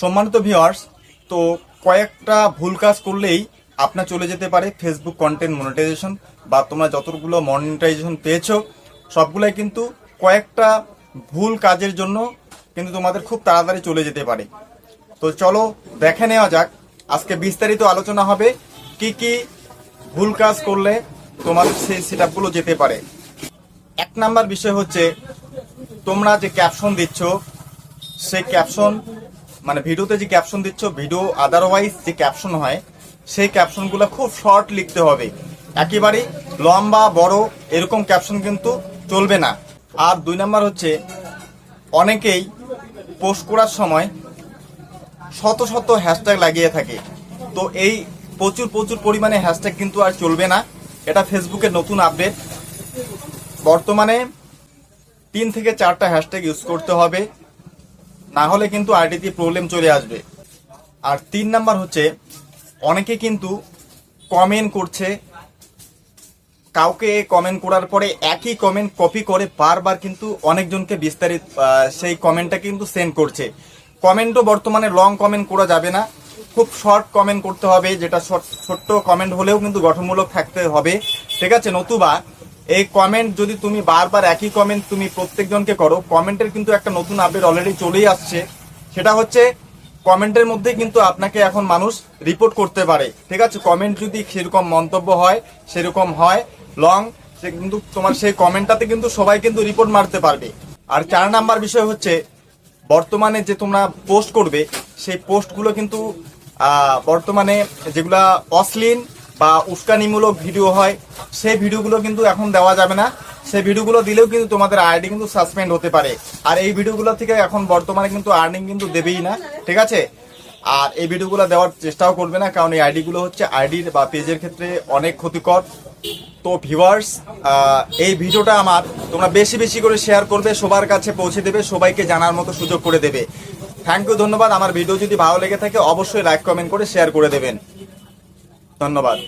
সম্মানিত ভিওয়ার্স তো কয়েকটা ভুল কাজ করলেই আপনার চলে যেতে পারে ফেসবুক কন্টেন্ট মনিটাইজেশন বা তোমরা যতগুলো মনিটাইজেশন পেয়েছ, সবগুলাই কিন্তু কয়েকটা ভুল কাজের জন্য কিন্তু তোমাদের খুব তাড়াতাড়ি চলে যেতে পারে। তো চলো দেখে নেওয়া যাক, আজকে বিস্তারিত আলোচনা হবে কি কি ভুল কাজ করলে তোমাদের সেই সেট যেতে পারে। এক নাম্বার বিষয় হচ্ছে, তোমরা যে ক্যাপশন দিচ্ছ, সেই ক্যাপশন মানে ভিডিওতে যে ক্যাপশন দিচ্ছ, ভিডিও আদারওয়াইজ যে ক্যাপশন হয়, সেই ক্যাপশনগুলো খুব শর্ট লিখতে হবে। একেবারে লম্বা, বড়, এরকম ক্যাপশন কিন্তু চলবে না। আর দুই নাম্বার হচ্ছে, অনেকেই পোস্ট করার সময় শত শত হ্যাশট্যাগ লাগিয়ে থাকে। তো এই প্রচুর প্রচুর পরিমাণে হ্যাশট্যাগ কিন্তু আর চলবে না। এটা ফেসবুকের নতুন আপডেট বর্তমানে তিন থেকে চারটা হ্যাশট্যাগ ইউজ করতে হবে। না হলে কিন্তু আইডিতে প্রবলেম চলে আসবে। আর তিন নাম্বার হচ্ছে, অনেকে কিন্তু কমেন্ট করছে, কাউকে কমেন্ট করার পরে একই কমেন্ট কপি করে বারবার কিন্তু অনেকজনকে বিস্তারিত সেই কমেন্টটা কিন্তু সেন্ড করছে। কমেন্টও বর্তমানে লং কমেন্ট করা যাবে না। খুব শর্ট কমেন্ট করতে হবে, যেটা ছোট্ট কমেন্ট হলেও কিন্তু গঠনমূলক থাকতে হবে। ঠিক আছে, নতুবা এই কমেন্ট যদি তুমি বারবার একই কমেন্ট তুমি প্রত্যেকজনকে করো কমেন্টের কিন্তু একটা নতুন আপডেট অলরেডি চলেই আসছে। সেটা হচ্ছে কমেন্টের মধ্যে কিন্তু আপনাকে এখন মানুষ রিপোর্ট করতে পারে। ঠিক আছে? কমেন্ট যদি সেরকম মন্তব্য হয়, সেরকম হয় লং সে কিন্তু তোমার সেই কমেন্টটাতে কিন্তু সবাই কিন্তু রিপোর্ট মারতে পারবে। আর চার নাম্বার বিষয় হচ্ছে, বর্তমানে যে তোমরা পোস্ট করবে, সেই পোস্টগুলো কিন্তু বর্তমানে যেগুলা অশ্লীল বা উস্কানিমূলক ভিডিও হয়, সেই ভিডিওগুলো কিন্তু এখন দেওয়া যাবে না। সেই ভিডিওগুলো দিলেও কিন্তু তোমাদের আইডি কিন্তু সাসপেন্ড হতে পারে। আর এই ভিডিওগুলো থেকে এখন বর্তমানে কিন্তু আর্নিং কিন্তু দেবেই না, ঠিক আছে? আর এই ভিডিওগুলো দেওয়ার চেষ্টাও করবে না, কারণ এই আইডিগুলো হচ্ছে আইডির বা পেজের ক্ষেত্রে অনেক ক্ষতিকর। তো ভিউয়ার্স এই ভিডিওটা আমার। তোমরা বেশি বেশি করে শেয়ার করবে, সবার কাছে পৌঁছে দেবে, সবাইকে জানার মতো সুযোগ করে দেবে। থ্যাংক ইউ ধন্যবাদ। আমার ভিডিও যদি ভালো লেগে থাকে, অবশ্যই লাইক কমেন্ট করে শেয়ার করে দেবেন। ধন্যবাদ।